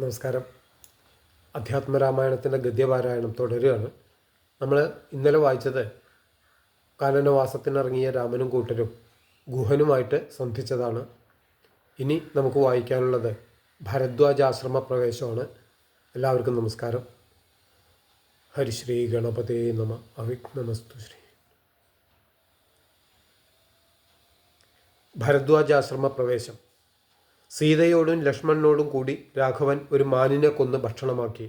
നമസ്കാരം. അധ്യാത്മരാമായണത്തിന്റെ ഗദ്യപാരായണം തുടരുകയാണ്. നമ്മൾ ഇന്നലെ വായിച്ചത് കാനനവാസത്തിനിറങ്ങിയ രാമനും കൂട്ടരും ഗുഹനുമായിട്ട് സന്ധിച്ചതാണ്. ഇനി നമുക്ക് വായിക്കാനുള്ളത് ഭരദ്വാജാശ്രമ പ്രവേശമാണ് എല്ലാവർക്കും നമസ്കാരം. ഹരിശ്രീ ഗണപതേ നമ. അവിഘ്നമസ്തു ശ്രീ. ഭരദ്വാജാശ്രമ പ്രവേശം സീതയോടും ലക്ഷ്മണനോടും കൂടി രാഘവൻ ഒരു മാനിനെ കൊന്ന് ഭക്ഷണമാക്കി.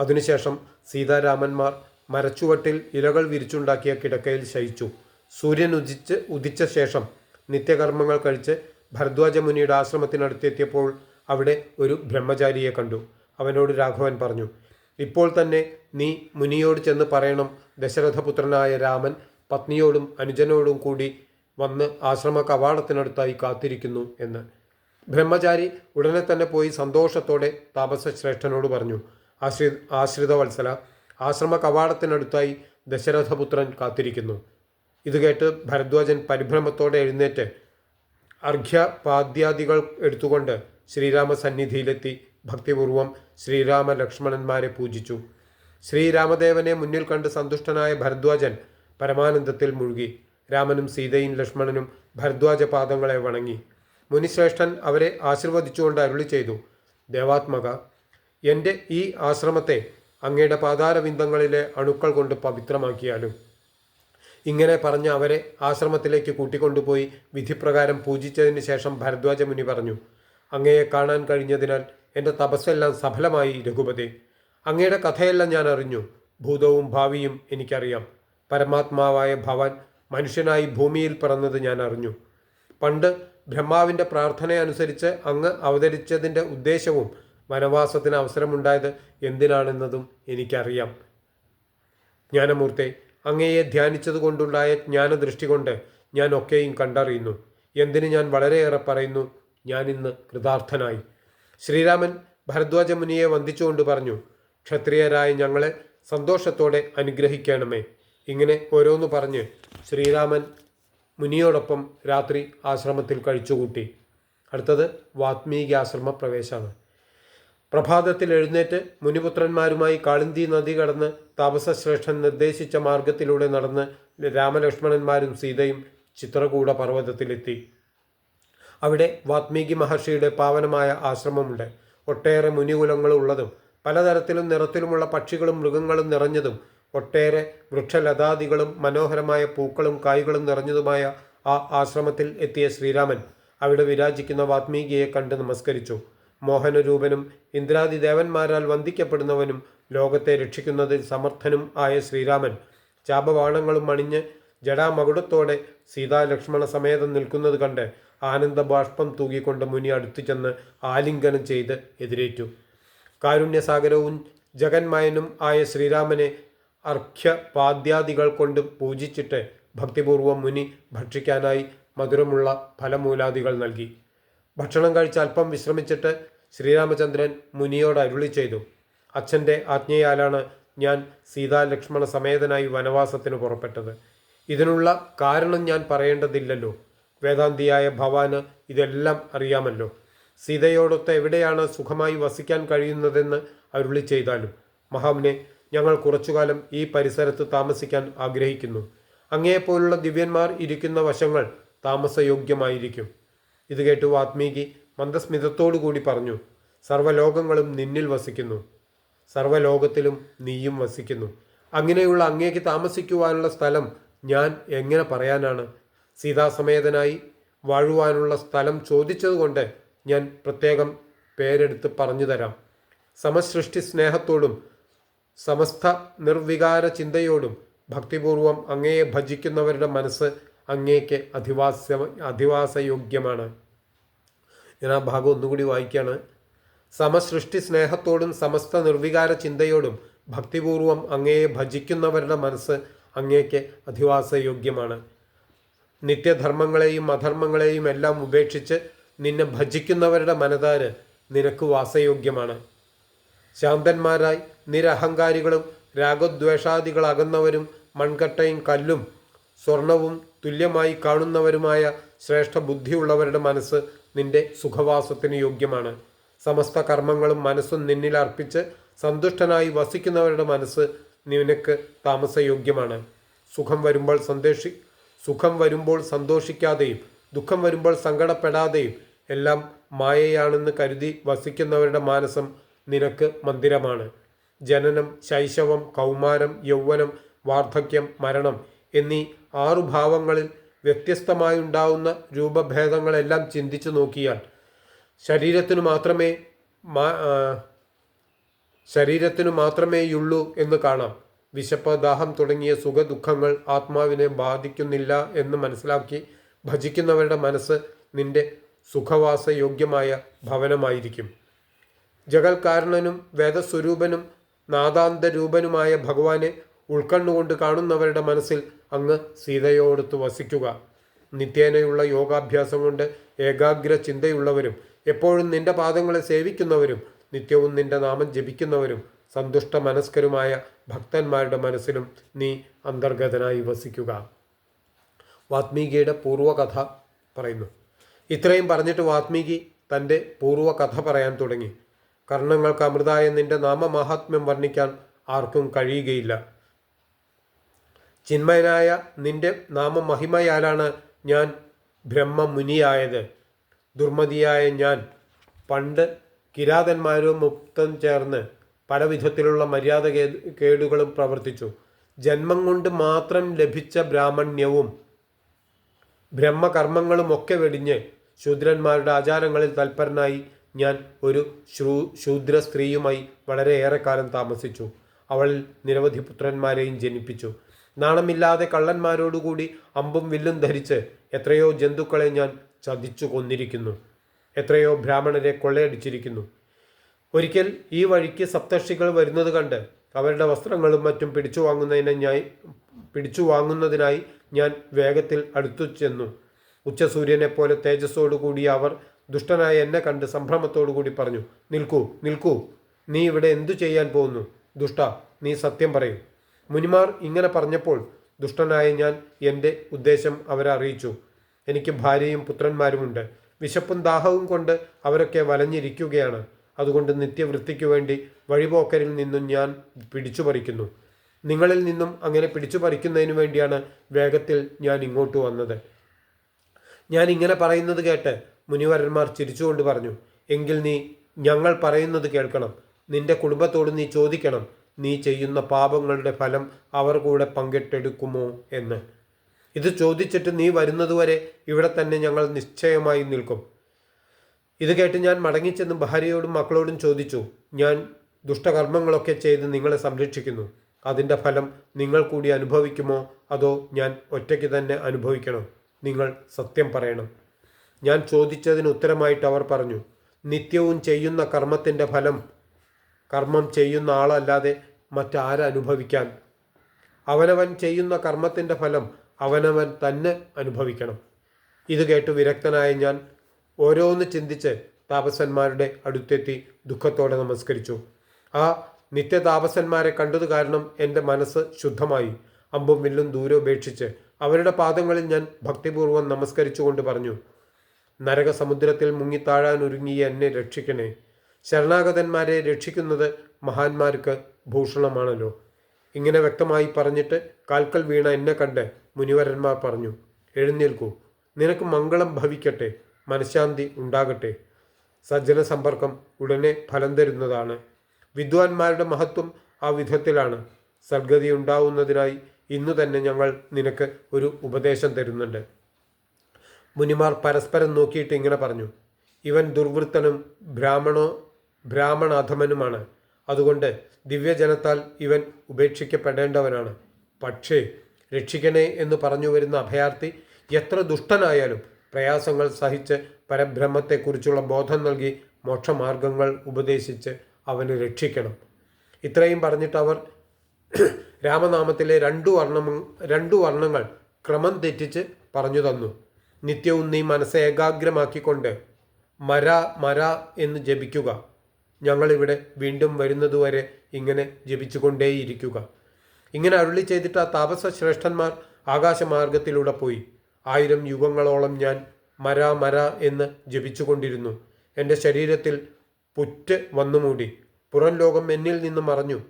അതിനുശേഷം സീതാരാമന്മാർ മരച്ചുവട്ടിൽ ഇലകൾ വിരിച്ചുണ്ടാക്കിയ കിടക്കയിൽ ശയിച്ചു. സൂര്യൻ ഉദിച്ച് ഉദിച്ച ശേഷം നിത്യകർമ്മങ്ങൾ കഴിച്ച് ഭരദ്വാജ മുനിയുടെ ആശ്രമത്തിനടുത്തെത്തിയപ്പോൾ അവിടെ ഒരു ബ്രഹ്മചാരിയെ കണ്ടു. അവനോട് രാഘവൻ പറഞ്ഞു ഇപ്പോൾ തന്നെ നീ മുനിയോട് ചെന്ന് പറയണം ദശരഥപുത്രനായ രാമൻ പത്നിയോടും അനുജനോടും കൂടി വന്ന് ആശ്രമ കവാടത്തിനടുത്തായി കാത്തിരിക്കുന്നു എന്ന്. ബ്രഹ്മചാരി ഉടനെ തന്നെ പോയി സന്തോഷത്തോടെ താപസശ്രേഷ്ഠനോട് പറഞ്ഞു ആശ്രി ആശ്രിതവത്സല ആശ്രമ കവാടത്തിനടുത്തായി ദശരഥപുത്രൻ കാത്തിരിക്കുന്നു. ഇത് കേട്ട് ഭരദ്വാജൻ പരിഭ്രമത്തോടെ എഴുന്നേറ്റ് അർഘ്യപാദ്യാദികൾ എടുത്തുകൊണ്ട് ശ്രീരാമ സന്നിധിയിലെത്തി ഭക്തിപൂർവം ശ്രീരാമ ലക്ഷ്മണന്മാരെ പൂജിച്ചു. ശ്രീരാമദേവനെ മുന്നിൽ കണ്ട് സന്തുഷ്ടനായ ഭരദ്വാജൻ പരമാനന്ദത്തിൽ മുഴുകി. രാമനും സീതയും ലക്ഷ്മണനും ഭരദ്വാജ പാദങ്ങളെ വണങ്ങി. മുനിശ്രേഷ്ഠൻ അവരെ ആശീർവദിച്ചുകൊണ്ട് അരുളി ചെയ്തു. ദേവാത്മക എന്റെ ഈ ആശ്രമത്തെ അങ്ങയുടെ പാതാരവിന്ദങ്ങളിലെ അണുക്കൾ കൊണ്ട് പവിത്രമാക്കിയാലും ഇങ്ങനെ പറഞ്ഞ് അവരെ ആശ്രമത്തിലേക്ക് കൂട്ടിക്കൊണ്ടുപോയി വിധിപ്രകാരം പൂജിച്ചതിന് ശേഷം ഭരദ്വാജ മുനി പറഞ്ഞു അങ്ങയെ കാണാൻ കഴിഞ്ഞതിനാൽ എന്റെ തപസ്സെല്ലാം സഫലമായി രഘുപതി. അങ്ങയുടെ കഥയെല്ലാം ഞാൻ അറിഞ്ഞു. ഭൂതവും ഭാവിയും എനിക്കറിയാം. പരമാത്മാവായ ഭവാൻ മനുഷ്യനായി ഭൂമിയിൽ പിറന്നത് ഞാൻ അറിഞ്ഞു. പണ്ട് ബ്രഹ്മാവിന്റെ പ്രാർത്ഥനയനുസരിച്ച് അങ്ങ് അവതരിച്ചതിന്റെ ഉദ്ദേശവും വനവാസത്തിന് അവസരമുണ്ടായത് എന്തിനാണെന്നതും എനിക്കറിയാം. ജ്ഞാനമൂർത്തെ അങ്ങയെ ധ്യാനിച്ചതുകൊണ്ടുണ്ടായ ജ്ഞാനദൃഷ്ടി കൊണ്ട് ഞാൻ ഒക്കെയും കണ്ടറിയുന്നു. എന്തിന് ഞാൻ വളരെയേറെ പറയുന്നു? ഞാൻ ഇന്ന് കൃതാർത്ഥനായി. ശ്രീരാമൻ ഭരദ്വാജ മുനിയെ വന്ദിച്ചുകൊണ്ട് പറഞ്ഞു ക്ഷത്രിയരായ ഞങ്ങളെ സന്തോഷത്തോടെ അനുഗ്രഹിക്കണമേ. ഇങ്ങനെ ഓരോന്ന് പറഞ്ഞ് ശ്രീരാമൻ മുനിയോടൊപ്പം രാത്രി ആശ്രമത്തിൽ കഴിച്ചുകൂട്ടി. അടുത്തത് വാത്മീകി ആശ്രമ പ്രവേശമാണ് പ്രഭാതത്തിൽ എഴുന്നേറ്റ് മുനിപുത്രന്മാരുമായി കാളിന്തി നദി കടന്ന് താപസശ്രേഷ്ഠൻ നിർദ്ദേശിച്ച മാർഗത്തിലൂടെ നടന്ന് രാമലക്ഷ്മണന്മാരും സീതയും ചിത്രകൂട പർവതത്തിലെത്തി. അവിടെ വാത്മീകി മഹർഷിയുടെ പാവനമായ ആശ്രമമുണ്ട്. ഒട്ടേറെ മുനികുലങ്ങൾ ഉള്ളതും പലതരത്തിലും നിറത്തിലുമുള്ള പക്ഷികളും മൃഗങ്ങളും നിറഞ്ഞതും ഒട്ടേറെ വൃക്ഷലതാദികളും മനോഹരമായ പൂക്കളും കായ്കളും നിറഞ്ഞതുമായ ആ ആശ്രമത്തിൽ എത്തിയ ശ്രീരാമൻ അവിടെ വിരാജിക്കുന്ന വാത്മീകിയെ കണ്ട് നമസ്കരിച്ചു. മോഹനരൂപനും ഇന്ദ്രാദി ദേവന്മാരാൽ വന്ദിക്കപ്പെടുന്നവനും ലോകത്തെ രക്ഷിക്കുന്നതിൽ സമർത്ഥനും ആയ ശ്രീരാമൻ. ചാപവാണങ്ങളും അണിഞ്ഞ് ജടാമകുടത്തോടെ സീതാലക്ഷ്മണ സമേതം നിൽക്കുന്നത് കണ്ട് ആനന്ദബാഷ്പം തൂകിക്കൊണ്ട് മുനി അടുത്തു ചെന്ന് ആലിംഗനം ചെയ്ത് എതിരേറ്റു. കാരുണ്യസാഗരവും ജഗന്മയനും ആയ ശ്രീരാമനെ അർഘ്യ പാദ്യാദികൾ കൊണ്ട് പൂജിച്ചിട്ട് ഭക്തിപൂർവം മുനി ഭക്ഷിക്കാനായി മധുരമുള്ള ഫലമൂലാദികൾ നൽകി. ഭക്ഷണം കഴിച്ച് അല്പം വിശ്രമിച്ചിട്ട് ശ്രീരാമചന്ദ്രൻ മുനിയോട് അരുളി ചെയ്തു. അച്ഛന്റെ ആജ്ഞയാലാണ് ഞാൻ സീതാ ലക്ഷ്മണ സമേതനായി വനവാസത്തിന് പുറപ്പെട്ടത്. ഇതിനുള്ള കാരണം ഞാൻ പറയേണ്ടതില്ലല്ലോ. വേദാന്തിയായ ഭവാന് ഇതെല്ലാം അറിയാമല്ലോ. സീതയോടൊത്ത് എവിടെയാണ് സുഖമായി വസിക്കാൻ കഴിയുന്നതെന്ന് അരുളി ചെയ്താലും മഹാമിനെ ഞങ്ങൾ കുറച്ചുകാലം ഈ പരിസരത്ത് താമസിക്കാൻ ആഗ്രഹിക്കുന്നു. അങ്ങേപ്പോലുള്ള ദിവ്യന്മാർ ഇരിക്കുന്ന വശങ്ങൾ താമസയോഗ്യമായിരിക്കും. ഇത് കേട്ട് വാത്മീകി കൂടി പറഞ്ഞു സർവലോകങ്ങളും നിന്നിൽ വസിക്കുന്നു. സർവലോകത്തിലും നീയും വസിക്കുന്നു. അങ്ങനെയുള്ള അങ്ങേക്ക് താമസിക്കുവാനുള്ള സ്ഥലം ഞാൻ എങ്ങനെ പറയാനാണ്? സീതാസമേതനായി വാഴുവാനുള്ള സ്ഥലം ചോദിച്ചതുകൊണ്ട് ഞാൻ പ്രത്യേകം പേരെടുത്ത് പറഞ്ഞു തരാം. സമസൃഷ്ടി സ്നേഹത്തോടും സമസ്ത നിർവികാര ചിന്തയോടും ഭക്തിപൂർവം അങ്ങയെ ഭജിക്കുന്നവരുടെ മനസ്സ് അങ്ങേക്ക് അധിവാസ അധിവാസയോഗ്യമാണ്. ഞാൻ ആ ഭാഗം ഒന്നുകൂടി വായിക്കുകയാണ്. സമസൃഷ്ടി സ്നേഹത്തോടും സമസ്ത നിർവികാര ചിന്തയോടും ഭക്തിപൂർവം അങ്ങയെ ഭജിക്കുന്നവരുടെ മനസ്സ് അങ്ങേക്ക് അധിവാസയോഗ്യമാണ്. നിത്യധർമ്മങ്ങളെയും അധർമ്മങ്ങളെയും എല്ലാം ഉപേക്ഷിച്ച് നിന്നെ ഭജിക്കുന്നവരുടെ മനതാര് നിനക്ക് വാസയോഗ്യമാണ്. ശാന്തന്മാരായി നിരഹങ്കാരികളും രാഗദ്വേഷാദികളാകുന്നവരും മൺകട്ടയും കല്ലും സ്വർണവും തുല്യമായി കാണുന്നവരുമായ ശ്രേഷ്ഠ ബുദ്ധിയുള്ളവരുടെ മനസ്സ് നിന്റെ സുഖവാസത്തിന് യോഗ്യമാണ്. സമസ്ത കർമ്മങ്ങളും മനസ്സും നിന്നിൽ അർപ്പിച്ച് സന്തുഷ്ടനായി വസിക്കുന്നവരുടെ മനസ്സ് നിനക്ക് താമസയോഗ്യമാണ്. സുഖം വരുമ്പോൾ സന്തോഷി സുഖം വരുമ്പോൾ സന്തോഷിക്കാതെയും ദുഃഖം വരുമ്പോൾ സങ്കടപ്പെടാതെയും എല്ലാം മായയാണെന്ന് കരുതി വസിക്കുന്നവരുടെ മാനസം നിനക്ക് മന്ദിരമാണ്. ജനനം ശൈശവം കൗമാരം യൗവനം വാർദ്ധക്യം മരണം എന്നീ ആറു ഭാവങ്ങളിൽ വ്യത്യസ്തമായുണ്ടാവുന്ന രൂപഭേദങ്ങളെല്ലാം ചിന്തിച്ചു നോക്കിയാൽ ശരീരത്തിനു മാത്രമേ ശരീരത്തിനു മാത്രമേയുള്ളൂ എന്ന് കാണാം. വിശപ്പ് ദാഹം തുടങ്ങിയ സുഖദുഃഖങ്ങൾ ആത്മാവിനെ ബാധിക്കുന്നില്ല എന്ന് മനസ്സിലാക്കി ഭജിക്കുന്നവരുടെ മനസ്സ് നിന്റെ സുഖവാസയോഗ്യമായ ഭവനമായിരിക്കും. ജഗൽകാരണനും വേദസ്വരൂപനും നാദാന്തരൂപനുമായ ഭഗവാനെ ഉൾക്കണ്ണുകൊണ്ട് കാണുന്നവരുടെ മനസ്സിൽ അങ്ങ് സീതയോടൊത്ത് വസിക്കുക. നിത്യേനയുള്ള യോഗാഭ്യാസം കൊണ്ട് ഏകാഗ്ര ചിന്തയുള്ളവരും എപ്പോഴും നിന്റെ പാദങ്ങളെ സേവിക്കുന്നവരും നിത്യവും നിന്റെ നാമം ജപിക്കുന്നവരും സന്തുഷ്ട മനസ്കരുമായ ഭക്തന്മാരുടെ മനസ്സിലും നീ അന്തർഗതനായി വസിക്കുക. വാത്മീകിയുടെ പൂർവകഥ പറയുന്നു. ഇത്രയും പറഞ്ഞിട്ട് വാത്മീകി തന്റെ പൂർവകഥ പറയാൻ തുടങ്ങി. കർണങ്ങൾക്ക് അമൃത എന്നിന്റെ നാമമാഹാത്മ്യം വർണിക്കാൻ ആർക്കും കഴിയുകയില്ല. ചിന്മയനായ നിന്റെ നാമമഹിമയാലാണ് ഞാൻ ബ്രഹ്മമുനിയായത്. ദുർമതിയായ ഞാൻ പണ്ട് കിരാതന്മാരും മുക്തം ചേർന്ന് പല വിധത്തിലുള്ള മര്യാദ കേടുകളും പ്രവർത്തിച്ചു. ജന്മം കൊണ്ട് മാത്രം ലഭിച്ച ബ്രാഹ്മണ്യവും ബ്രഹ്മകർമ്മങ്ങളും ഒക്കെ വെടിഞ്ഞ് ശൂദ്രന്മാരുടെ ആചാരങ്ങളിൽ തൽപരനായി ഞാൻ ഒരു ശ്രൂ ശൂദ്ര സ്ത്രീയുമായി വളരെയേറെ കാലം താമസിച്ചു. അവൾ നിരവധി പുത്രന്മാരെയും ജനിപ്പിച്ചു. നാണമില്ലാതെ കള്ളന്മാരോടുകൂടി അമ്പും വില്ലും ധരിച്ച് എത്രയോ ജന്തുക്കളെ ഞാൻ ചതിച്ചു കൊന്നിരിക്കുന്നു. എത്രയോ ബ്രാഹ്മണരെ കൊള്ളയടിച്ചിരിക്കുന്നു. ഒരിക്കൽ ഈ വഴിക്ക് സപ്തർഷികൾ വരുന്നത് കണ്ട് അവരുടെ വസ്ത്രങ്ങളും മറ്റും പിടിച്ചു വാങ്ങുന്നതിനെ ഞാൻ പിടിച്ചു വാങ്ങുന്നതിനായി ഞാൻ വേഗത്തിൽ അടുത്തു ചെന്നു. ഉച്ചസൂര്യനെ പോലെ തേജസ്സോടുകൂടി അവർ ദുഷ്ടനായ എന്നെ കണ്ട് സംഭ്രമത്തോടുകൂടി പറഞ്ഞു നിൽക്കൂ നിൽക്കൂ. നീ ഇവിടെ എന്തു ചെയ്യാൻ പോകുന്നു? ദുഷ്ട നീ സത്യം പറയൂ. മുനിമാർ ഇങ്ങനെ പറഞ്ഞപ്പോൾ ദുഷ്ടനായ ഞാൻ എന്റെ ഉദ്ദേശം അവരെ അറിയിച്ചു. എനിക്ക് ഭാര്യയും പുത്രന്മാരുമുണ്ട്. വിശപ്പും ദാഹവും കൊണ്ട് അവരൊക്കെ വലഞ്ഞിരിക്കുകയാണ്. അതുകൊണ്ട് നിത്യവൃത്തിക്കു വേണ്ടി വഴിപോക്കരിൽ നിന്നും ഞാൻ പിടിച്ചു പറിക്കുന്നു. നിങ്ങളിൽ നിന്നും അങ്ങനെ പിടിച്ചു പറിക്കുന്നതിന് വേണ്ടിയാണ് വേഗത്തിൽ ഞാൻ ഇങ്ങോട്ട് വന്നത്. ഞാൻ ഇങ്ങനെ പറയുന്നത് കേട്ട് മുനിവരന്മാർ ചിരിച്ചുകൊണ്ട് പറഞ്ഞു എങ്കിൽ നീ ഞങ്ങൾ പറയുന്നത് കേൾക്കണം. നിന്റെ കുടുംബത്തോട് നീ ചോദിക്കണം. നീ ചെയ്യുന്ന പാപങ്ങളുടെ ഫലം അവർ കൂടെ പങ്കിട്ടെടുക്കുമോ എന്ന്. ഇത് ചോദിച്ചിട്ട് നീ വരുന്നതുവരെ ഇവിടെ തന്നെ ഞങ്ങൾ നിശ്ചയമായി നിൽക്കും. ഇത് കേട്ട് ഞാൻ മടങ്ങിച്ചെന്ന് ഭാര്യയോടും മക്കളോടും ചോദിച്ചു ഞാൻ ദുഷ്ടകർമ്മങ്ങളൊക്കെ ചെയ്ത് നിങ്ങളെ സംരക്ഷിക്കുന്നു. അതിന്റെ ഫലം നിങ്ങൾ കൂടി അനുഭവിക്കുമോ? അതോ ഞാൻ ഒറ്റയ്ക്ക് തന്നെ അനുഭവിക്കണോ? നിങ്ങൾ സത്യം പറയണം. ഞാൻ ചോദിച്ചതിന് ഉത്തരമായിട്ട് അവർ പറഞ്ഞു നിത്യവും ചെയ്യുന്ന കർമ്മത്തിന്റെ ഫലം കർമ്മം ചെയ്യുന്ന ആളല്ലാതെ മറ്റാരനുഭവിക്കാൻ അവനവൻ ചെയ്യുന്ന കർമ്മത്തിന്റെ ഫലം അവനവൻ തന്നെ അനുഭവിക്കണം. ഇത് കേട്ട് വിരക്തനായ ഞാൻ ഓരോന്ന് ചിന്തിച്ച് താപസന്മാരുടെ അടുത്തെത്തി ദുഃഖത്തോടെ നമസ്കരിച്ചു. ആ നിത്യതാപസന്മാരെ കണ്ടത് കാരണം എന്റെ മനസ്സ് ശുദ്ധമായി. അമ്പും വില്ലും ദൂരെ ഉപേക്ഷിച്ച് അവരുടെ പാദങ്ങളിൽ ഞാൻ ഭക്തിപൂർവം നമസ്കരിച്ചുകൊണ്ട് പറഞ്ഞു നരകസമുദ്രത്തിൽ മുങ്ങിത്താഴാൻ ഒരുങ്ങിയ എന്നെ രക്ഷിക്കണേ. ശരണാഗതന്മാരെ രക്ഷിക്കുന്നത് മഹാന്മാർക്ക് ഭൂഷണമാണല്ലോ. ഇങ്ങനെ വ്യക്തമായി പറഞ്ഞിട്ട് കാൽക്കൽ വീണ എന്നെ കണ്ട് മുനിവരന്മാർ പറഞ്ഞു എഴുന്നേൽക്കൂ. നിനക്ക് മംഗളം ഭവിക്കട്ടെ. മനഃശാന്തി ഉണ്ടാകട്ടെ. സജ്ജന സമ്പർക്കം ഉടനെ ഫലം തരുന്നതാണ്. വിദ്വാൻമാരുടെ മഹത്വം ആ വിധത്തിലാണ്. സദ്ഗതി ഉണ്ടാവുന്നതിനായി ഇന്നു തന്നെ ഞങ്ങൾ നിനക്ക് ഒരു ഉപദേശം തരുന്നുണ്ട്. മുനിമാർ പരസ്പരം നോക്കിയിട്ട് ഇങ്ങനെ പറഞ്ഞു. ഇവൻ ദുർവൃത്തനും ബ്രാഹ്മണോ ബ്രാഹ്മണാധമനുമാണ്. അതുകൊണ്ട് ദിവ്യജനത്താൽ ഇവൻ ഉപേക്ഷിക്കപ്പെടേണ്ടവനാണ്. പക്ഷേ രക്ഷിക്കണേ എന്ന് പറഞ്ഞു വരുന്ന അഭയാർത്ഥി എത്ര ദുഷ്ടനായാലും പ്രയാസങ്ങൾ സഹിച്ച് പരബ്രഹ്മത്തെക്കുറിച്ചുള്ള ബോധം നൽകി മോക്ഷമാർഗങ്ങൾ ഉപദേശിച്ച് അവന് രക്ഷിക്കണം. ഇത്രയും പറഞ്ഞിട്ട് അവർ രാമനാമത്തിലെ രണ്ടു വർണം രണ്ടു വർണങ്ങൾ ക്രമം തെറ്റിച്ച് പറഞ്ഞു തന്നു. നിത്യവും നീ മനസ്സെ ഏകാഗ്രമാക്കിക്കൊണ്ട് മര മര എന്ന് ജപിക്കുക. ഞങ്ങളിവിടെ വീണ്ടും വരുന്നതുവരെ ഇങ്ങനെ ജപിച്ചുകൊണ്ടേയിരിക്കുക. ഇങ്ങനെ അരുളി ചെയ്തിട്ട് ആ താപസ ശ്രേഷ്ഠന്മാർ ആകാശമാർഗത്തിലൂടെ പോയി. ആയിരം യുഗങ്ങളോളം ഞാൻ മര മര എന്ന് ജപിച്ചുകൊണ്ടിരുന്നു. എന്റെ ശരീരത്തിൽ പുറ്റ് വന്നു മൂടി പുറം ലോകം എന്നിൽ നിന്ന് മറഞ്ഞു.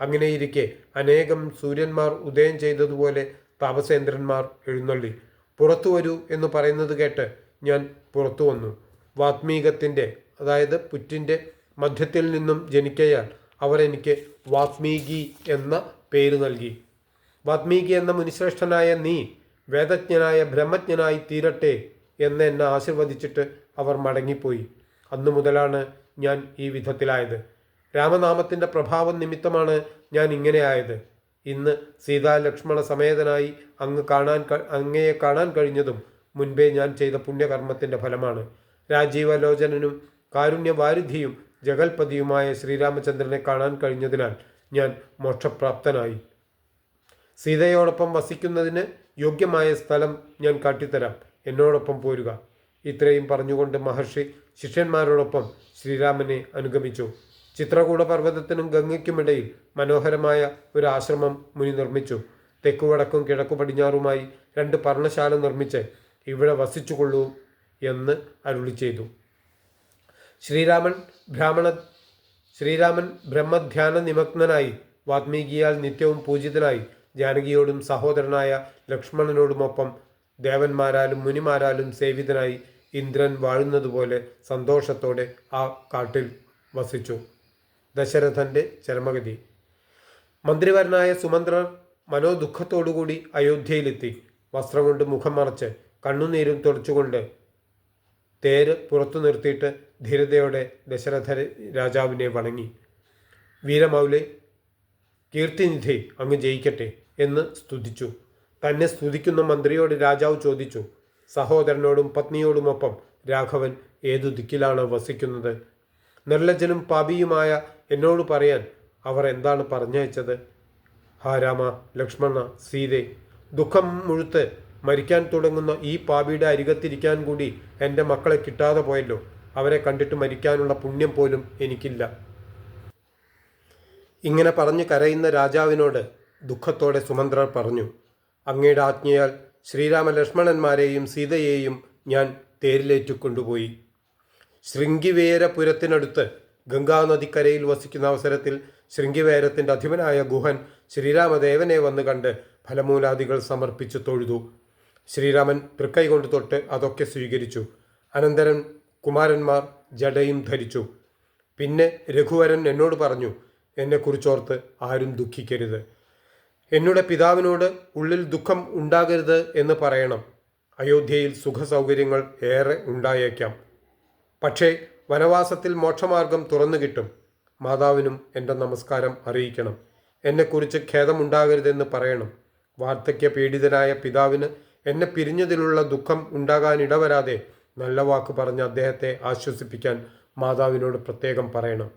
അങ്ങനെയിരിക്കെ അനേകം സൂര്യന്മാർ ഉദയം ചെയ്തതുപോലെ താപസേന്ദ്രന്മാർ എഴുന്നള്ളി. പുറത്തു വരൂ എന്ന് പറയുന്നത് കേട്ട് ഞാൻ പുറത്തു വന്നു. വാത്മീകത്തിന്റെ അതായത് പുറ്റിന്റെ മധ്യത്തിൽ നിന്നും ജനിക്കയാൽ അവരെനിക്ക് വാത്മീകി എന്ന പേര് നൽകി. വാത്മീകി എന്ന മുനിശ്രേഷ്ഠനായ നീ വേദജ്ഞനായ ബ്രഹ്മജ്ഞനായി തീരട്ടെ എന്ന് എന്നെ ആശീർവദിച്ചിട്ട് അവർ മടങ്ങിപ്പോയി. അന്നു മുതലാണ് ഞാൻ ഈ വിധത്തിലായത്. രാമനാമത്തിന്റെ പ്രഭാവം നിമിത്തമാണ് ഞാൻ ഇങ്ങനെ ആയത് ഇന്ന് സീതാലക്ഷ്മണ സമേതനായി അങ്ങ് കാണാൻ അങ്ങയെ കാണാൻ കഴിഞ്ഞതും മുൻപേ ഞാൻ ചെയ്ത പുണ്യകർമ്മത്തിന്റെ ഫലമാണ്. രാജീവലോചനനും കാരുണ്യവാരിധിയും ജഗൽപതിയുമായ ശ്രീരാമചന്ദ്രനെ കാണാൻ കഴിഞ്ഞതിനാൽ ഞാൻ മോക്ഷപ്രാപ്തനായി. സീതയോടൊപ്പം വസിക്കുന്നതിന് യോഗ്യമായ സ്ഥലം ഞാൻ കാട്ടിത്തരാം. എന്നോടൊപ്പം പോരുക. ഇത്രയും പറഞ്ഞുകൊണ്ട് മഹർഷി ശിഷ്യന്മാരോടൊപ്പം ശ്രീരാമനെ അനുഗമിച്ചു. ചിത്രകൂട പർവതത്തിനും ഗംഗയ്ക്കുമിടയിൽ മനോഹരമായ ഒരു ആശ്രമം മുനി നിർമ്മിച്ചു. തെക്കുവടക്കും കിഴക്കു പടിഞ്ഞാറുമായി രണ്ട് പർണശാല നിർമ്മിച്ച് ഇവിടെ വസിച്ചുകൊള്ളൂ എന്ന് അരുളി ചെയ്തു. ശ്രീരാമൻ ബ്രാഹ്മണ ശ്രീരാമൻ ബ്രഹ്മധ്യാന നിമഗ്നനായി വാത്മീകിയാൽ നിത്യവും പൂജിതനായി ജാനകിയോടും സഹോദരനായ ലക്ഷ്മണനോടുമൊപ്പം ദേവന്മാരാലും മുനിമാരാലും സേവിതനായി ഇന്ദ്രൻ വാഴുന്നതുപോലെ സന്തോഷത്തോടെ ആ കാട്ടിൽ വസിച്ചു. ദശരഥന്റെ ചരമഗതി. മന്ത്രിവരനായ സുമന്ത്രർ മനോദുഃഖത്തോടുകൂടി അയോധ്യയിലെത്തി. വസ്ത്രം കൊണ്ട് മുഖം മറച്ച് കണ്ണുനീരും തുടച്ചുകൊണ്ട് തേര് പുറത്തു നിർത്തിയിട്ട് ധീരതയോടെ ദശരഥ രാജാവിനെ വണങ്ങി. വീരമൗലെ കീർത്തിനിധി അങ്ങ് ജയിക്കട്ടെ എന്ന് സ്തുതിച്ചു. തന്നെ സ്തുതിക്കുന്ന മന്ത്രിയോട് രാജാവ് ചോദിച്ചു. സഹോദരനോടും പത്നിയോടുമൊപ്പം രാഘവൻ ഏതു ദിക്കിലാണ് വസിക്കുന്നത്? നിർലജ്ജനും പാപിയുമായ എന്നോട് പറയാൻ അവർ എന്താണ് പറഞ്ഞയച്ചത്? ഹാ രാമ ലക്ഷ്മണ സീതെ ദുഃഖം മുഴുത്ത് മരിക്കാൻ തുടങ്ങുന്ന ഈ പാപിയുടെ അരികത്തിരിക്കാൻ കൂടി എന്റെ മക്കളെ കിട്ടാതെ പോയല്ലോ. അവരെ കണ്ടിട്ട് മരിക്കാനുള്ള പുണ്യം പോലും എനിക്കില്ല. ഇങ്ങനെ പറഞ്ഞു കരയുന്ന രാജാവിനോട് ദുഃഖത്തോടെ സുമന്ത്രർ പറഞ്ഞു അങ്ങയുടെ ആജ്ഞയാൽ ശ്രീരാമ ലക്ഷ്മണന്മാരെയും സീതയെയും ഞാൻ തേരിലേറ്റു കൊണ്ടുപോയി. ശൃംഗിവേരപുരത്തിനടുത്ത് ഗംഗാനദിക്കരയിൽ വസിക്കുന്ന അവസരത്തിൽ ശൃംഗിവേരത്തിന്റെ അധിപനായ ഗുഹൻ ശ്രീരാമദേവനെ വന്ന് കണ്ട് ഫലമൂലാദികൾ സമർപ്പിച്ച് തൊഴുതു. ശ്രീരാമൻ തൃക്കൈ കൊണ്ട് തൊട്ട് അതൊക്കെ സ്വീകരിച്ചു. അനന്തരം കുമാരന്മാർ ജടയും ധരിച്ചു. പിന്നെ രഘുവരൻ എന്നോട് പറഞ്ഞു എന്നെക്കുറിച്ചോർത്ത് ആരും ദുഃഖിക്കരുത്. എന്നുടെ പിതാവിനോട് ഉള്ളിൽ ദുഃഖം ഉണ്ടാകരുത് എന്ന് പറയണം. അയോധ്യയിൽ സുഖസൗകര്യങ്ങൾ ഏറെ ഉണ്ടായേക്കാം. പക്ഷേ വനവാസത്തിൽ മോക്ഷമാർഗം തുറന്നു കിട്ടും. മാതാവിനും എന്റെ നമസ്കാരം അറിയിക്കണം. എന്നെക്കുറിച്ച് ഖേദമുണ്ടാകരുതെന്ന് പറയണം. വാർദ്ധക്യ പീഡിതനായ പിതാവിന് എന്നെ പിരിഞ്ഞതിലുള്ള ദുഃഖം ഉണ്ടാകാനിടവരാതെ നല്ല വാക്ക് പറഞ്ഞ് അദ്ദേഹത്തെ ആശ്വസിപ്പിക്കാൻ മാതാവിനോട് പ്രത്യേകം പറയണം.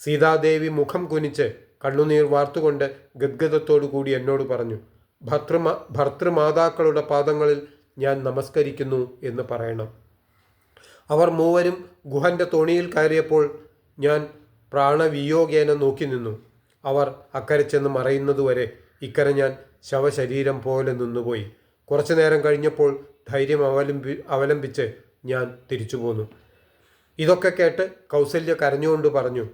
സീതാദേവി മുഖം കുനിച്ച് കണ്ണുനീർ വാർത്തുകൊണ്ട് ഗദ്ഗതത്തോടു കൂടി എന്നോട് പറഞ്ഞു ഭർത്തൃമ ഭർത്തൃമാതാക്കളുടെ പാദങ്ങളിൽ ഞാൻ നമസ്കരിക്കുന്നു എന്ന് പറയണം അവർ മൂവരും ഗുഹന്റെ തോണിയിൽ കയറിയപ്പോൾ ഞാൻ പ്രാണവിയോഗേന നോക്കി നിന്നു. അവർ അക്കരെ ചെന്ന് മറയുന്നതുവരെ ഇക്കരെ ഞാൻ ശവശരീരം പോലെ നിന്നുപോയി. കുറച്ചു നേരം കഴിഞ്ഞപ്പോൾ ധൈര്യം അവലംബി അവലംബിച്ച് ഞാൻ തിരിച്ചു പോന്നു. ഇതൊക്കെ കേട്ട് കൗസല്യ കരഞ്ഞുകൊണ്ട് പറഞ്ഞു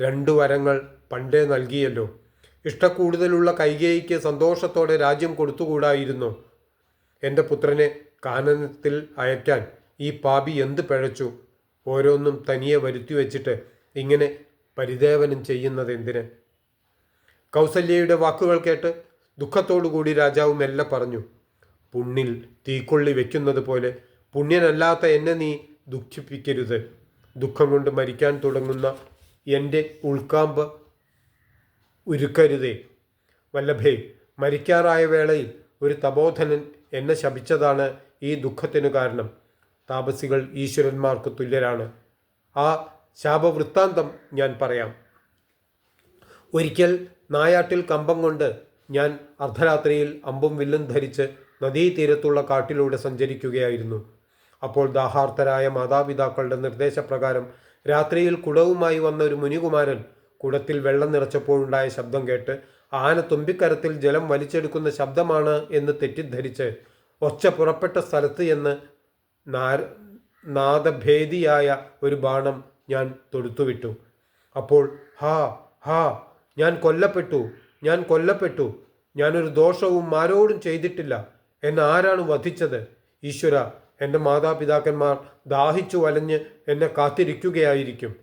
രണ്ടു വരങ്ങൾ പണ്ടേ നൽകിയല്ലോ. ഇഷ്ടക്കൂടുതലുള്ള കൈകേയിക്ക് സന്തോഷത്തോടെ രാജ്യം കൊടുത്തുകൂടായിരുന്നു? എന്റെ പുത്രനെ കാനനത്തിൽ അയക്കാൻ ഈ പാപി എന്ത് പിഴച്ചു? ഓരോന്നും തനിയെ വരുത്തി വച്ചിട്ട് ഇങ്ങനെ പരിദേവനം ചെയ്യുന്നത് എന്തിന്? കൗസല്യയുടെ വാക്കുകൾ കേട്ട് ദുഃഖത്തോടുകൂടി രാജാവ് മെല്ലെ പറഞ്ഞു പുണ്ണിൽ തീക്കൊള്ളി വെക്കുന്നത് പോലെ പുണ്യനല്ലാത്ത എന്നെ നീ ദുഃഖിപ്പിക്കരുത്. ദുഃഖം കൊണ്ട് മരിക്കാൻ തുടങ്ങുന്ന എന്റെ ഉൾക്കാമ്പ് ഉരുക്കരുതേ. വല്ലഭേ മരിക്കാറായ വേളയിൽ ഒരു തപോധനൻ എന്നെ ശപിച്ചതാണ് ഈ ദുഃഖത്തിനു കാരണം. താപസികൾ ഈശ്വരന്മാർക്ക് തുല്യരാണ്. ആ ശാപവൃത്താന്തം ഞാൻ പറയാം. ഒരിക്കൽ നായാട്ടിൽ കമ്പം കൊണ്ട് ഞാൻ അർദ്ധരാത്രിയിൽ അമ്പും വില്ലും ധരിച്ച് നദീതീരത്തുള്ള കാട്ടിലൂടെ സഞ്ചരിക്കുകയായിരുന്നു. അപ്പോൾ ദാഹാർത്തരായ മാതാപിതാക്കളുടെ നിർദ്ദേശപ്രകാരം രാത്രിയിൽ കുടവുമായി വന്ന ഒരു മുനികുമാരൻ കുടത്തിൽ വെള്ളം നിറച്ചപ്പോഴുണ്ടായ ശബ്ദം കേട്ട് ആന തുമ്പിക്കരത്തിൽ ജലം വലിച്ചെടുക്കുന്ന ശബ്ദമാണ് എന്ന് തെറ്റിദ്ധരിച്ച് ഒച്ച പുറപ്പെട്ട സ്ഥലത്ത് എന്ന് നാര നാദഭേദിയായ ഒരു ബാണം ഞാൻ തൊടുത്തുവിട്ടു അപ്പോൾ ഹാ ഹാ ഞാൻ കൊല്ലപ്പെട്ടു ഞാൻ കൊല്ലപ്പെട്ടു ഞാനൊരു ദോഷവും ആരോടും ചെയ്തിട്ടില്ല. എന്നെ ആരാണ് വധിച്ചത്? ഈശ്വര എന്റെ മാതാപിതാക്കന്മാർ ദാഹിച്ചു വലഞ്ഞ് എന്നെ കാത്തിരിക്കുകയായിരിക്കും.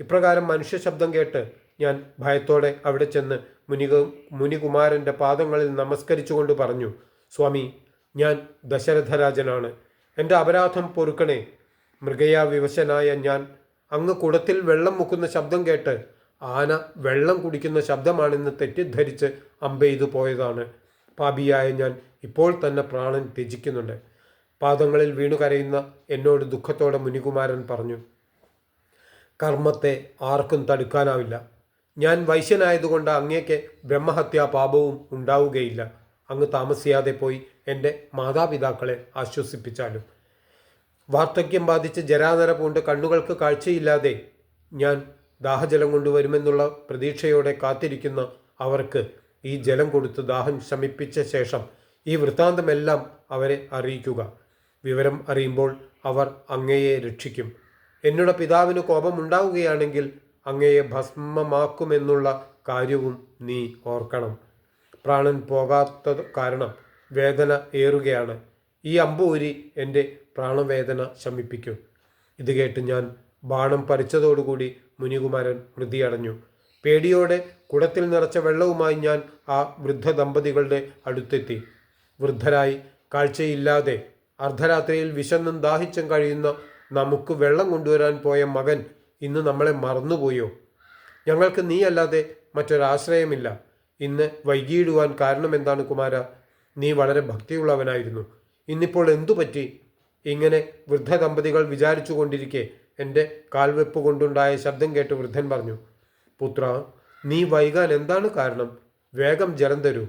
ഇപ്രകാരം മനുഷ്യ ശബ്ദം കേട്ട് ഞാൻ ഭയത്തോടെ അവിടെ ചെന്ന് മുനിക മുനികുമാരന്റെ പാദങ്ങളിൽ നമസ്കരിച്ചുകൊണ്ട് പറഞ്ഞു സ്വാമി ഞാൻ ദശരഥരാജനാണ്. എന്റെ അപരാധം പൊറുക്കണേ. മൃഗയാ വിവശനായ ഞാൻ അങ്ങ് കുടത്തിൽ വെള്ളം മുക്കുന്ന ശബ്ദം കേട്ട് ആന വെള്ളം കുടിക്കുന്ന ശബ്ദമാണെന്ന് തെറ്റിദ്ധരിച്ച് അമ്പെയ്തു പോയതാണ്. പാപിയായ ഞാൻ ഇപ്പോൾ തന്നെ പ്രാണൻ ത്യജിക്കുന്നുണ്ട്. പാദങ്ങളിൽ വീണു കരയുന്ന എന്നോട് ദുഃഖത്തോടെ മുനികുമാരൻ പറഞ്ഞു കർമ്മത്തെ ആർക്കും തടുക്കാനാവില്ല. ഞാൻ വൈശ്യനായതുകൊണ്ട് അങ്ങേക്ക് ബ്രഹ്മഹത്യാ പാപവും ഉണ്ടാവുകയില്ല. അങ്ങ് താമസിയാതെ പോയി എന്റെ മാതാപിതാക്കളെ ആശ്വസിപ്പിച്ചാലും. വാർദ്ധക്യം ബാധിച്ച് ജരാനര പൂണ്ട് കണ്ണുകൾക്ക് കാഴ്ചയില്ലാതെ ഞാൻ ദാഹജലം കൊണ്ടുവരുമെന്നുള്ള പ്രതീക്ഷയോടെ കാത്തിരിക്കുന്ന അവർക്ക് ഈ ജലം കൊടുത്ത് ദാഹം ശമിപ്പിച്ച ശേഷം ഈ വൃത്താന്തമെല്ലാം അവരെ അറിയിക്കുക. വിവരം അറിയുമ്പോൾ അവർ അങ്ങയെ രക്ഷിക്കും. എന്നോട് പിതാവിന് കോപമുണ്ടാവുകയാണെങ്കിൽ അങ്ങയെ ഭസ്മമാക്കുമെന്നുള്ള കാര്യവും നീ ഓർക്കണം. പ്രാണൻ പോകാത്തത് കാരണം വേദന ഏറുകയാണ്. ഈ അമ്പൂരി എന്റെ പ്രാണവേദന ശമിപ്പിക്കും. ഇത് കേട്ട് ഞാൻ ബാണം പറിച്ചതോടുകൂടി മുനികുമാരൻ മൃതിയടഞ്ഞു. പേടിയോടെ കുടത്തിൽ നിറച്ച വെള്ളവുമായി ഞാൻ ആ വൃദ്ധ ദമ്പതികളുടെ അടുത്തെത്തി. വൃദ്ധരായി കാഴ്ചയില്ലാതെ അർദ്ധരാത്രിയിൽ വിശന്നും ദാഹിച്ചും കഴിയുന്ന നമുക്ക് വെള്ളം കൊണ്ടുവരാൻ പോയ മകൻ ഇന്ന് നമ്മളെ മറന്നുപോയോ? ഞങ്ങൾക്ക് നീയല്ലാതെ മറ്റൊരാശ്രയമില്ല. ഇന്ന് വൈകിയിടുവാൻ കാരണമെന്താണ് കുമാര? നീ വളരെ ഭക്തിയുള്ളവനായിരുന്നു. ഇന്നിപ്പോൾ എന്തു പറ്റി ഇങ്ങനെ വൃദ്ധ ദമ്പതികൾ വിചാരിച്ചു കൊണ്ടിരിക്കെ എന്റെ കാൽവെപ്പ് കൊണ്ടുണ്ടായ ശബ്ദം കേട്ട് വൃദ്ധൻ പറഞ്ഞു പുത്ര നീ വൈകാൻ എന്താണ് കാരണം? വേഗം ജലം തരൂ.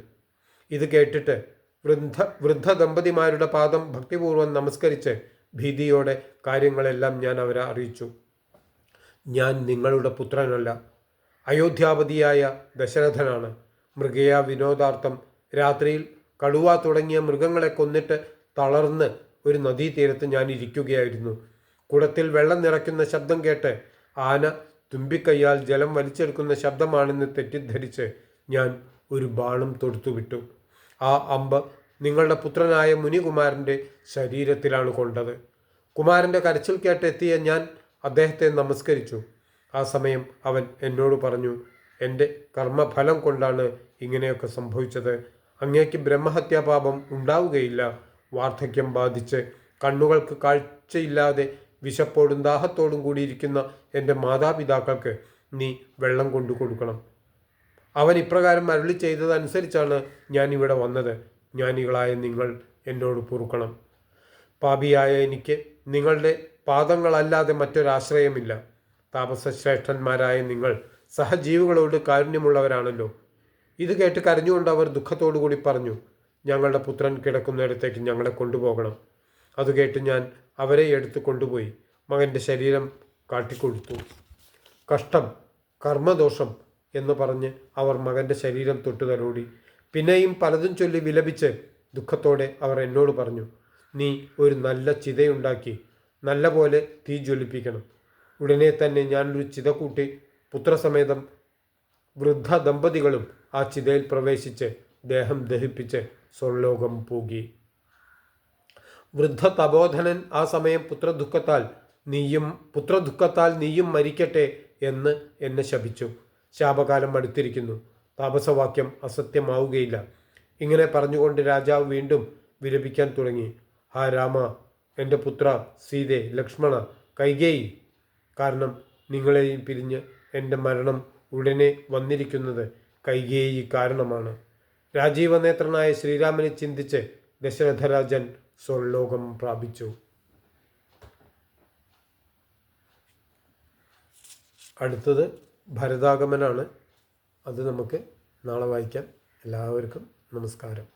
ഇത് കേട്ടിട്ട് വൃദ്ധ വൃദ്ധ ദമ്പതിമാരുടെ പാദം ഭക്തിപൂർവം നമസ്കരിച്ച് ഭീതിയോടെ കാര്യങ്ങളെല്ലാം ഞാൻ അവരെ അറിയിച്ചു. ഞാൻ നിങ്ങളുടെ പുത്രനല്ല അയോധ്യാപതിയായ ദശരഥനാണ്. മൃഗയാ വിനോദാർത്ഥം. രാത്രിയിൽ കടുവ തുടങ്ങിയ മൃഗങ്ങളെ കൊന്നിട്ട് തളർന്ന് ഒരു നദീതീരത്ത് ഞാൻ ഇരിക്കുകയായിരുന്നു. കുടത്തിൽ വെള്ളം നിറയ്ക്കുന്ന ശബ്ദം കേട്ട് ആന തുമ്പിക്കൈയാൽ ജലം വലിച്ചെടുക്കുന്ന ശബ്ദമാണെന്ന് തെറ്റിദ്ധരിച്ച് ഞാൻ ഒരു ബാണം തൊടുത്തുവിട്ടു. ആ അമ്പ് നിങ്ങളുടെ പുത്രനായ മുനികുമാരന്റെ ശരീരത്തിലാണ് കൊണ്ടത്. കുമാരന്റെ കരച്ചിൽ കേട്ട് എത്തിയ ഞാൻ അദ്ദേഹത്തെ നമസ്കരിച്ചു. ആ സമയം അവൻ എന്നോട് പറഞ്ഞു എന്റെ കർമ്മഫലം കൊണ്ടാണ് ഇങ്ങനെയൊക്കെ സംഭവിച്ചത്. അങ്ങേക്ക് ബ്രഹ്മഹത്യാപാപം ഉണ്ടാവുകയില്ല. വാർദ്ധക്യം ബാധിച്ച് കണ്ണുകൾക്ക് കാഴ്ചയില്ലാതെ വിശപ്പോടും ദാഹത്തോടും കൂടിയിരിക്കുന്ന എന്റെ മാതാപിതാക്കൾക്ക് നീ വെള്ളം കൊണ്ടു കൊടുക്കണം. അവൻ ഇപ്രകാരം അരുളി ചെയ്തതനുസരിച്ചാണ് ഞാൻ ഇവിടെ വന്നത്. ജ്ഞാനികളായ നിങ്ങൾ എന്നോട് പൊറുക്കണം. പാപിയായ എനിക്ക് നിങ്ങളുടെ പാദങ്ങളല്ലാതെ മറ്റൊരാശ്രയമില്ല. താപസശ്രേഷ്ഠന്മാരായ നിങ്ങൾ സഹജീവികളോട് കാരുണ്യമുള്ളവരാണല്ലോ. ഇത് കേട്ട് കരഞ്ഞുകൊണ്ട് അവർ ദുഃഖത്തോടു പറഞ്ഞു ഞങ്ങളുടെ പുത്രൻ കിടക്കുന്നിടത്തേക്ക് ഞങ്ങളെ കൊണ്ടുപോകണം. അത് കേട്ട് ഞാൻ അവരെ എടുത്തു കൊണ്ടുപോയി മകന്റെ ശരീരം കാട്ടിക്കൊടുത്തു. കഷ്ടം കർമ്മദോഷം എന്ന് പറഞ്ഞ് അവർ മകന്റെ ശരീരം തൊട്ടു തലോടി. പിന്നെയും പലതും ചൊല്ലി വിലപിച്ച് ദുഃഖത്തോടെ അവർ എന്നോട് പറഞ്ഞു നീ ഒരു നല്ല ചിതയുണ്ടാക്കി നല്ല പോലെ തീ ജ്വലിപ്പിക്കണം. ഉടനെ തന്നെ ഞാനൊരു ചിത കൂട്ടി പുത്രസമേതം വൃദ്ധ ദമ്പതികളും ആ ചിതയിൽ പ്രവേശിച്ച് ദേഹം ദഹിപ്പിച്ച് സ്വർലോകം പോകി. വൃദ്ധ തപോധനൻ ആ സമയം പുത്രദുഃഖത്താൽ നീയും പുത്രദുഃഖത്താൽ നീയും മരിക്കട്ടെ എന്ന് എന്നെ ശപിച്ചു. ശാപകാലം അടുത്തിരിക്കുന്നു. താപസവാക്യം അസത്യമാവുകയില്ല. ഇങ്ങനെ പറഞ്ഞുകൊണ്ട് രാജാവ് വീണ്ടും വിലപിക്കാൻ തുടങ്ങി. ആ രാമ എന്റെ പുത്ര സീതെ ലക്ഷ്മണ കൈകേയി. കാരണം നിങ്ങളെയും പിരിഞ്ഞ് എന്റെ മരണം ഉടനെ വന്നിരിക്കുന്നത് കൈകേയി കാരണമാണ്. രാജീവനേത്രനായ ശ്രീരാമനെ ചിന്തിച്ച് ദശരഥരാജൻ സ്വർലോകം പ്രാപിച്ചു. അടുത്തത് ഭരതാഗമനാണ്. അത് നമുക്ക് നാളെ വായിക്കാം. എല്ലാവർക്കും നമസ്കാരം.